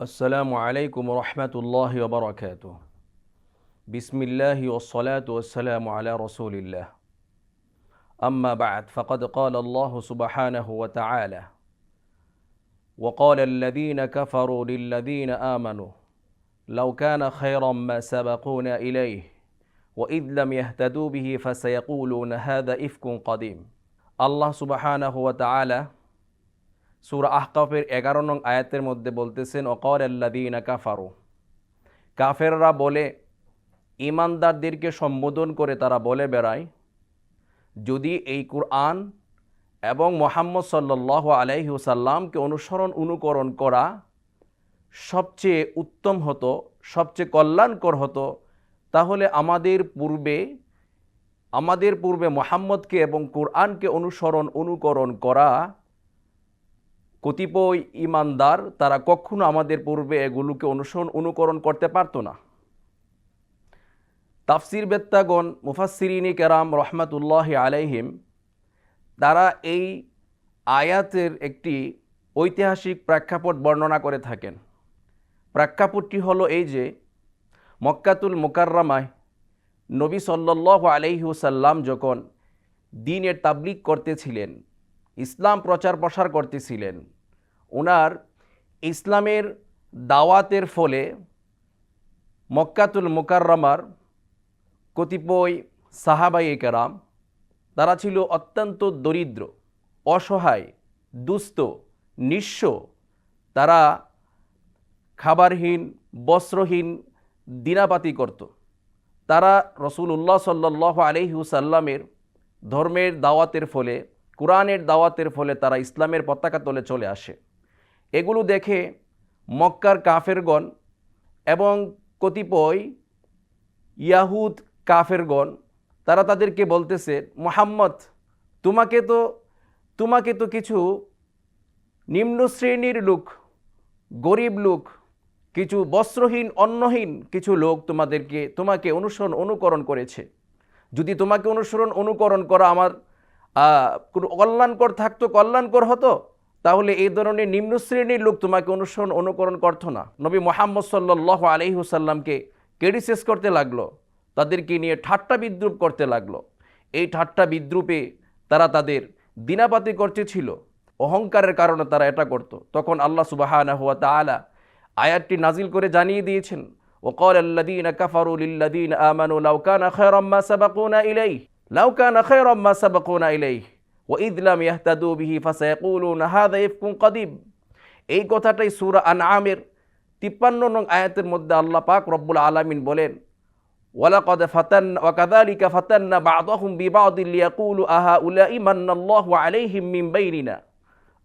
السلام عليكم ورحمة الله وبركاته. بسم الله والصلاة والسلام على رسول الله. أما بعد فقد قال الله سبحانه وتعالى وقال الذين كفروا للذين آمنوا لو كان خيرا ما سبقونا إليه وإذ لم يهتدوا به فسيقولون هذا إفك قديم. الله سبحانه وتعالى সুরা আহকাফের এগারো নং আয়াতের মধ্যে বলতেছেন অকর আল্লাদিনা কাফারু। কাফেররা বলে ইমানদারদেরকে সম্বোধন করে তারা বলে বেড়ায়, যদি এই কুরআন এবং মোহাম্মদ সাল্লাহ আলাইহুসাল্লামকে অনুসরণ, অনুকরণ করা সবচেয়ে উত্তম হতো, সবচেয়ে কল্যাণকর হতো, তাহলে আমাদের পূর্বে আমাদের পূর্বে মোহাম্মদকে এবং কোরআনকে অনুসরণ, অনুকরণ করা কতিপয় ইমানদার তারা কখনো আমাদের পূর্বে এগুলোকে অনুসরণ, অনুকরণ করতে পারতো না। তাফসির বেত্তাগণ মুফাসিরিনী কেরাম রহমাতুল্লাহ আলাইহিম, তারা এই আয়াতের একটি ঐতিহাসিক প্রেক্ষাপট বর্ণনা করে থাকেন। প্রেক্ষাপটটি হলো এই যে, মক্কাতুল মোকাররামায় নবী সাল্লাহ আলাইহুসাল্লাম যখন দিনের তাবলিক করতেছিলেন, ইসলাম প্রচার প্রসার করতেছিলেন ওনার ইসলামের দাওয়াতের ফলে মক্কাতুল মোকাররমার কতিপয় সাহাবাই কেরাম, তারা ছিল অত্যন্ত দরিদ্র, অসহায়, দুস্থ, নিঃস্ব। তারা খাবারহীন, বস্ত্রহীন, দিনাপাতি করত। তারা রসুল রসুল্লাহ সাল্লাহ আলহিউসাল্লামের ধর্মের দাওয়াতের ফলে, কোরআনের দাওয়াতের ফলে তারা ইসলামের পতাকা তলে চলে আসে। এগুলো দেখে মক্কার কাফেরগণ এবং কতিপয় ইয়াহুদ কাফেরগণ, তারা তাদেরকে বলতেছে, মোহাম্মদ, তোমাকে তো তোমাকে তো কিছু নিম্ন শ্রেণির লোক, গরিব লোক, কিছু বস্ত্রহীন, অন্নহীন কিছু লোক তোমাদেরকে, তোমাকে অনুসরণ, অনুকরণ করেছে। যদি তোমাকে অনুসরণ, অনুকরণ করা আমার কোনো কল্যাণকর থাকতো, কল্যাণকর হতো? তাহলে এই ধরনের নিম্ন শ্রেণির লোক তোমাকে অনুসরণ, অনুকরণ করতো না। নবী মোহাম্মদ সাল্লাহ আলহিহুসাল্লামকে ক্রিটিসাইজ করতে লাগল, তাদেরকে নিয়ে ঠাট্টা বিদ্রুপ করতে লাগল। এই ঠাট্টা বিদ্রুপে তারা তাদের দিনাপাতি করতে ছিল অহংকারের কারণে তারা এটা করত। তখন আল্লাহ সুবাহানা হুয়া তালা আয়াতটি নাজিল করে জানিয়ে দিয়েছেন ওকর আল্লাদিন কাফারুল্লাদিন আমানু লাউকানা খয়রম্মা সাবাকুনা ইলাই লাউকানা খয়রম্মা সাবাকুনা ইলাইহ। ও ইদলাম ইয়াহতাদু বিহি ফাসায়াকুলুন হাদা ইফকুন কদিব। এই কথাটাই সুরা আনআমের তিপ্পান্ন নং আয়াতের মধ্যে আল্লাহ পাক রব্বুল আলামিন বলেন, ওয়ালাকদ ফাতান ওয়াকাদালিকা ফাতান্না বাদহুম বিবাদিল লিয়াকুলু আহা উলাই মান্নাল্লাহু আলাইহিম মিন বাইনিনা।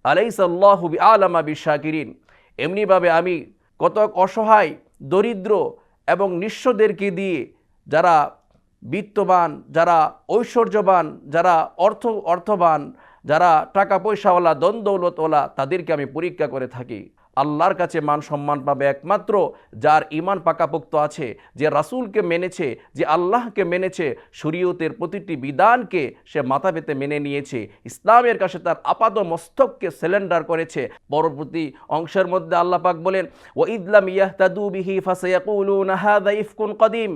আলাইসা আল্লাহু বিআলামা বিশাকিরিন। এমনিভাবে আমি কতক অসহায়, দরিদ্র এবং নিঃস্বদেরকে দিয়ে যারা বিত্তবান, যারা ঐশ্বর্যবান, যারা অর্থ, অর্থবান, যারা টাকা পয়সাওয়ালা দ্বন্দ্বৌলতওয়ালা তাদেরকে আমি পরীক্ষা করে থাকি। আল্লাহর কাছে মান সম্মান পাবে একমাত্র যার ইমান পাকাপোক্ত আছে, যে রাসুলকে মেনেছে, যে আল্লাহকে মেনেছে, শরীয়তের প্রতিটি বিধানকে সে মাথা পেতে মেনে নিয়েছে, ইসলামের কাছে তার আপাদ মস্তককে সিলেন্ডার করেছে। পরবর্তী অংশের মধ্যে আল্লাহ পাক বলেন ও ইদলাম ইয়াহতাদু বিহি ফাসায়াকুলুনা কদিম।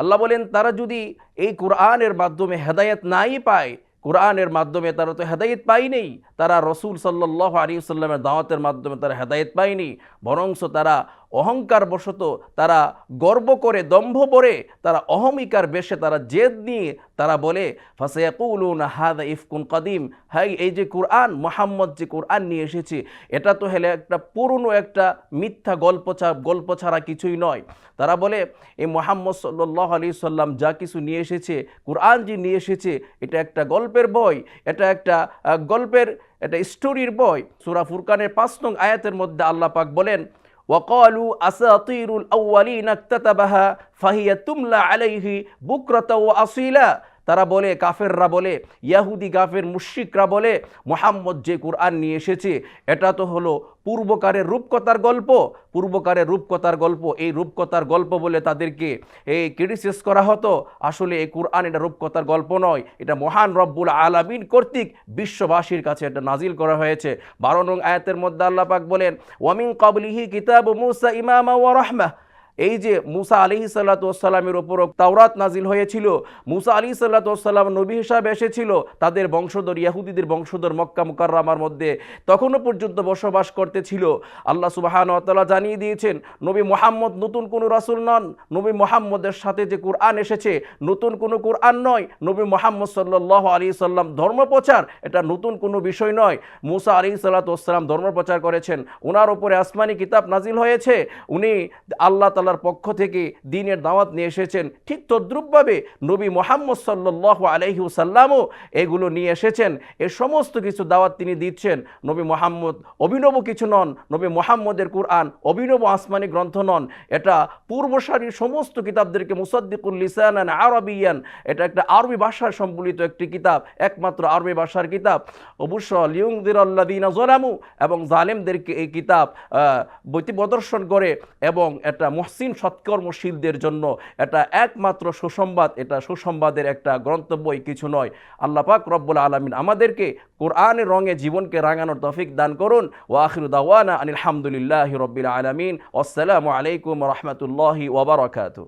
আল্লাহ বলেন, তারা যদি এই কোরআনের মাধ্যমে হেদায়ত নাই পায়, কোরআনের মাধ্যমে তারা তো হেদায়েত পায়নি তারা রসুল সাল্লাহ আলী সাল্লামের দাওয়াতের মাধ্যমে তারা হেদায়ত পায়নি, বরংস তারা অহংকার বশত তারা গর্ব করে, দম্ভ পরে তারা অহমিকার বেশে, তারা জেদ নিয়ে তারা বলে, ফাসিয়াকুলুন হাদ ইফকুন কদিম। হাই, এই যে কোরআন, মোহাম্মদ যে কোরআন নিয়ে এসেছে, এটা তো হলে একটা পুরনো একটা মিথ্যা গল্প গল্প ছাড়া কিছুই নয়। তারা বলে এই মোহাম্মদ সাল্লাহ আলী সাল্লাম যা কিছু নিয়ে এসেছে, কোরআন যে নিয়ে এসেছে, এটা একটা গল্পের বই, এটা একটা গল্পের, এটা স্টোরির বই। সুরা ফুরকানের পাঁচ নং আয়াতের মধ্যে আল্লাহ পাক বলেন وقالوا أساطير الأولين اكتتبها فهي تملى عليه بكرة وأصيلا. তারা বলে, কাফেররা বলে, ইয়াহুদি কাফের, মুশরিকরা বলে, মোহাম্মদ যে কোরআন নিয়ে এসেছে, এটা তো হলো পূর্বকারের রূপকথার গল্প। পূর্বকারের রূপকথার গল্প, এই রূপকথার গল্প বলে তাদেরকে, এই ক্রিটিসাইজ করা হতো। আসলে এই কোরআন এটা রূপকথার গল্প নয়, এটা মহান রব্বুল আলামিন কর্তৃক বিশ্ববাসীর কাছে এটা নাজিল করা হয়েছে। বারো নং আয়াতের মধ্যে আল্লাহ পাক বলেন ওয়ামিন কাবলিহি কিতাব মুসা ইমামা ওয়া রাহমাহ। এই যে মুসা আলি সাল্লাতামের ওপর তাওরাত নাজিল হয়েছিল, মুসা আলি সাল্লাতাম নবী হিসাবে এসেছিল, তাদের বংশধর ইয়াহুদিদের বংশধর মক্কা মুকাররামার মধ্যে তখনও পর্যন্ত বসবাস করতেছিল। আল্লাহ সুবাহান তালা জানিয়ে দিয়েছেন, নবী মোহাম্মদ নতুন কোনো রাসুল নন, নবী মোহাম্মদের সাথে যে কোরআন এসেছে নতুন কোনো কোরআন নয়, নবী মোহাম্মদ সাল্লাহ আলী সাল্লাম ধর্মপ্রচার এটা নতুন কোনো বিষয় নয়। মুসা আলী সাল্লাতাম ধর্মপ্রচার করেছেন ওনার ওপরে আসমানি কিতাব নাজিল হয়েছে, উনি আল্লাহ তালার পক্ষ থেকে দিনের দাওয়াত নিয়ে এসেছেন। ঠিক তদ্রুপভাবে নবী মোহাম্মদ সাল্লাহ আলহিউসাল্লামও এগুলো নিয়ে এসেছেন। এ সমস্ত কিছু দাওয়াত তিনি দিচ্ছেন। নবী মোহাম্মদ অভিনব কিছু নন, নবী মোহাম্মদের কোরআন অভিনব আসমানি গ্রন্থ নন। এটা পূর্বসারীর সমস্ত কিতাবদেরকে মুসাদ্দিকুল লিসান আরবিয়ান, এটা একটা আরবি ভাষার সম্বলিত একটি কিতাব, একমাত্র আরবি ভাষার কিতাব। অবশ্য লিউংদির আল্লাদিনা জোলামু এবং জালেমদেরকে এই কিতাব বৈতি প্রদর্শন করে এবং এটা মহসিন সৎকর্মশীলদের জন্য এটা একমাত্র সুসংবাদ, এটা সুসংবাদের একটা গ্রন্থ কিছু নয়। আল্লাহ পাক রব্বুল আলমিন আমাদেরকে কোরআনের রঙে জীবনকে রাঙানোর তফিক দান করুন। ও আখির দাওয়ানা আনিল হামদুলিল্লাহ রব্বিল আলমিন। আসসালামু আলাইকুম রহমতুল্লাহি ওবরাকাতু